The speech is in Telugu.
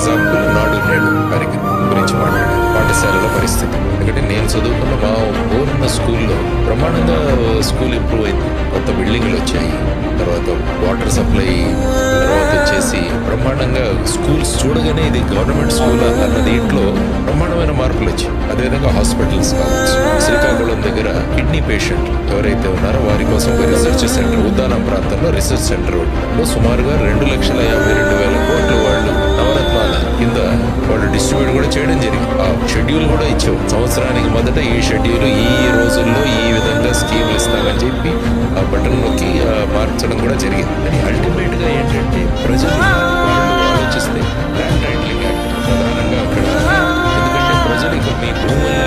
ఎగ్జాంపుల్ నాడు నేడు కార్యక్రమం గురించి మాట్లాడారు పాఠశాలల పరిస్థితి. ఎందుకంటే నేను చదువుకున్న మా ఊరున్న స్కూల్లో ప్రమాణంగా స్కూల్ ఇంప్రూవ్ అయింది. కొత్త బిల్డింగ్లు వచ్చాయి. తర్వాత వాటర్ సప్లై తర్వాత వచ్చేసి బ్రహ్మాండంగా స్కూల్స్ చూడగానే ఇది గవర్నమెంట్ స్కూల్ అన్న దీంట్లో బ్రహ్మాండమైన మార్పులు వచ్చాయి. అదేవిధంగా హాస్పిటల్స్ కావచ్చు. శ్రీకాకుళం దగ్గర కిడ్నీ పేషెంట్ ఎవరైతే ఉన్నారో వారి కోసం రీసెర్చ్ సెంటర్ ఉద్దానం ప్రాంతంలో రీసెర్చ్ సెంటర్లో సుమారుగా రెండు లక్షల యాభై రెండు చేయడం జరిగింది. ఆ షెడ్యూల్ కూడా ఇచ్చావు సంవత్సరానికి మొదట ఈ షెడ్యూల్ ఈ రోజుల్లో ఈ విధంగా స్కీములు ఇస్తామని చెప్పి ఆ బటన్ నొక్కి మార్చడం కూడా జరిగింది. కానీ అల్టిమేట్గా ఏంటంటే ప్రజలు ఆలోచిస్తే ల్యాండ్ టైటిలింగ్ ప్రధానంగా అక్కడ ఎందుకంటే ప్రజలు ఇక మీ భూములు